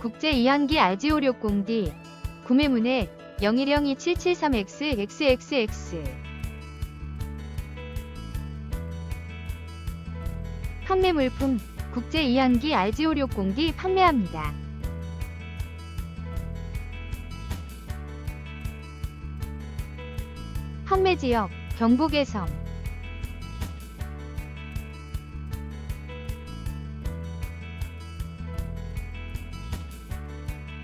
국제 이항기 RG560D 구매문의 0102-773X-XXX 판매 물품 국제 이항기 RG560D 판매합니다. 판매 지역 경북에섬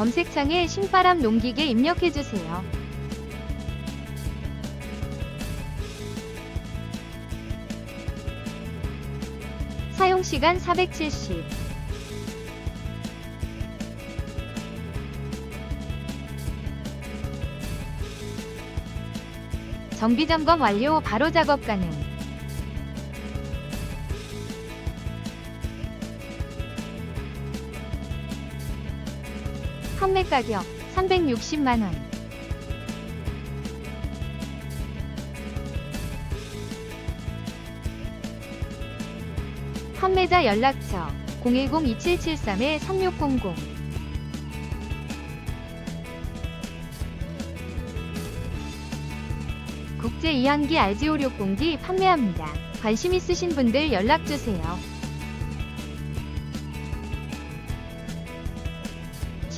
검색창에 신바람 농기계 입력해주세요. 사용시간 470 정비점검 완료 바로 작업 가능 판매 가격 360만원 판매자 연락처 010-2773-3600 국제 이항기 RG560D 판매합니다. 관심 있으신 분들 연락주세요.